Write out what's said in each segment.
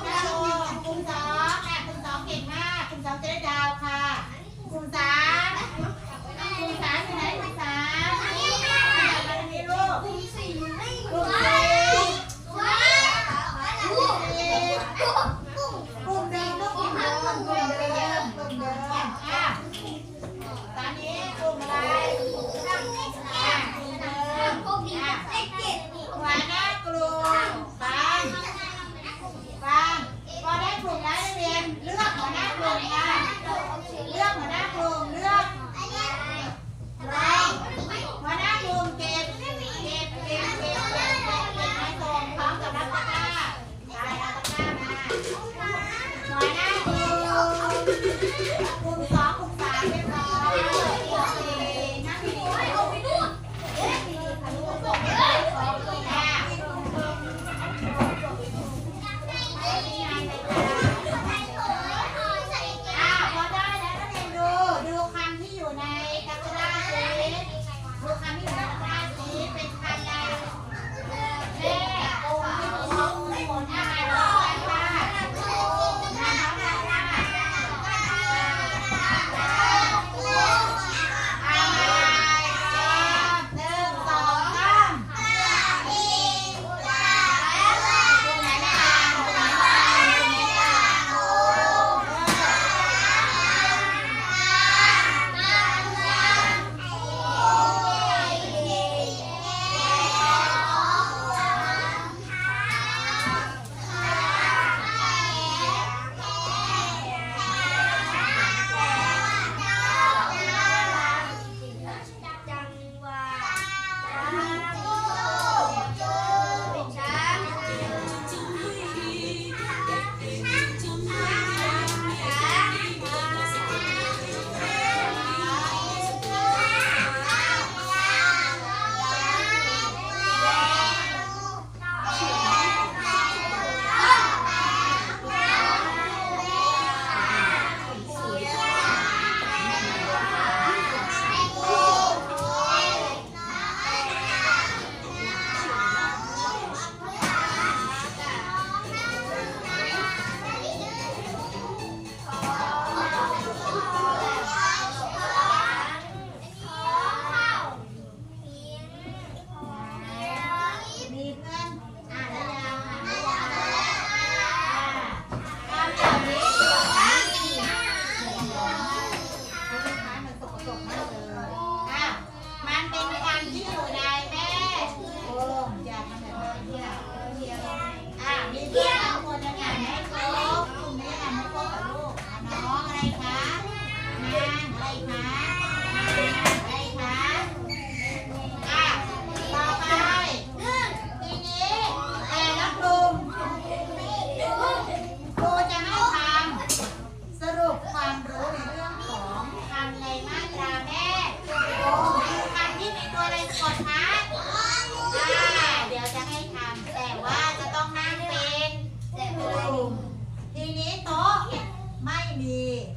คุณสองคุณสองเก่งมาก คุณสองจะได้ดา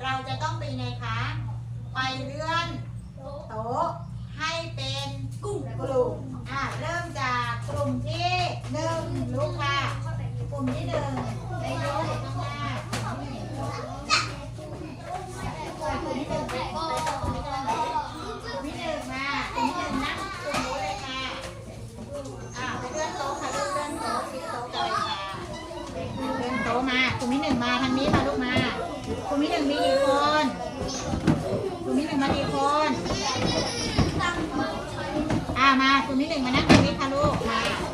เราจะต้องไปไหนคะ ไปเลื่อนโต๊ะให้เป็นกลุ่มกลุ่มอ่าเริ่มจากกลุ่มที่หนึ่งลูกค่ะ กลุ่มที่หนึ่งไปยกข้างหน้า มาตัวนี้หนึ่งมานั่งตรงนี้ค่ะลูกมา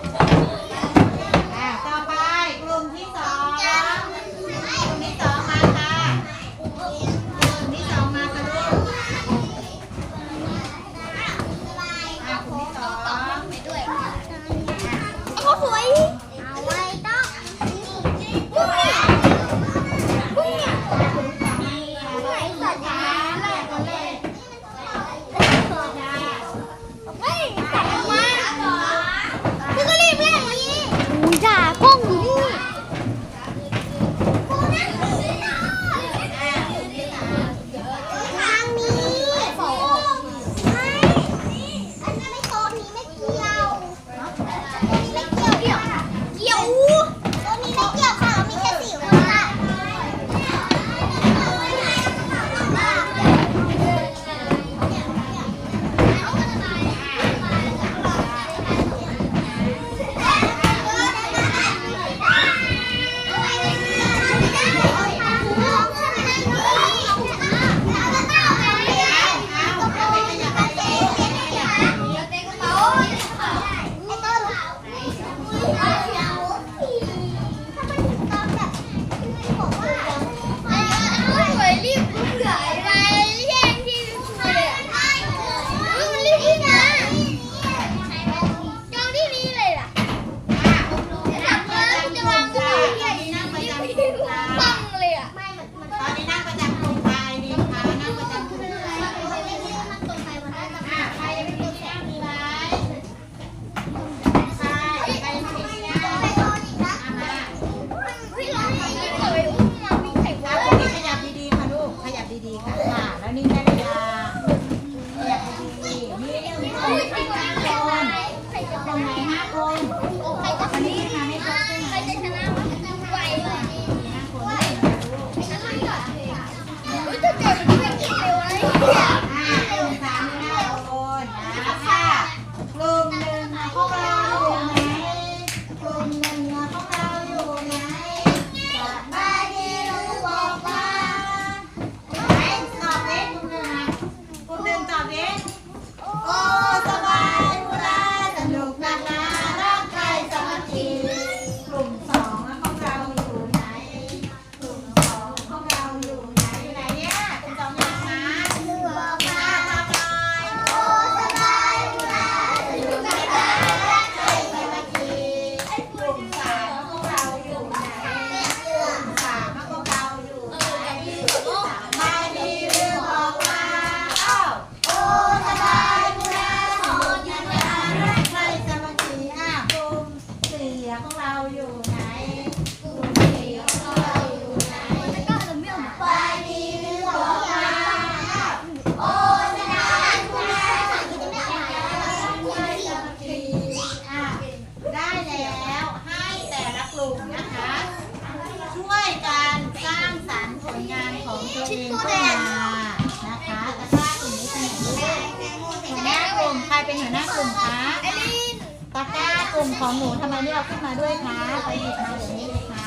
ของหนูทำไมไม่เอาขึ้นมาด้วยคะ ไปหยิบมาเดี๋ยวนี้เลยค่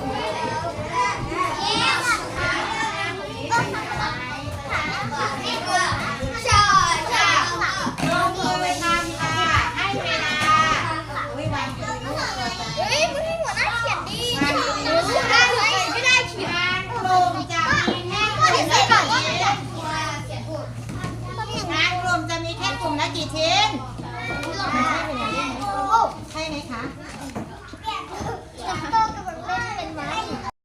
ะ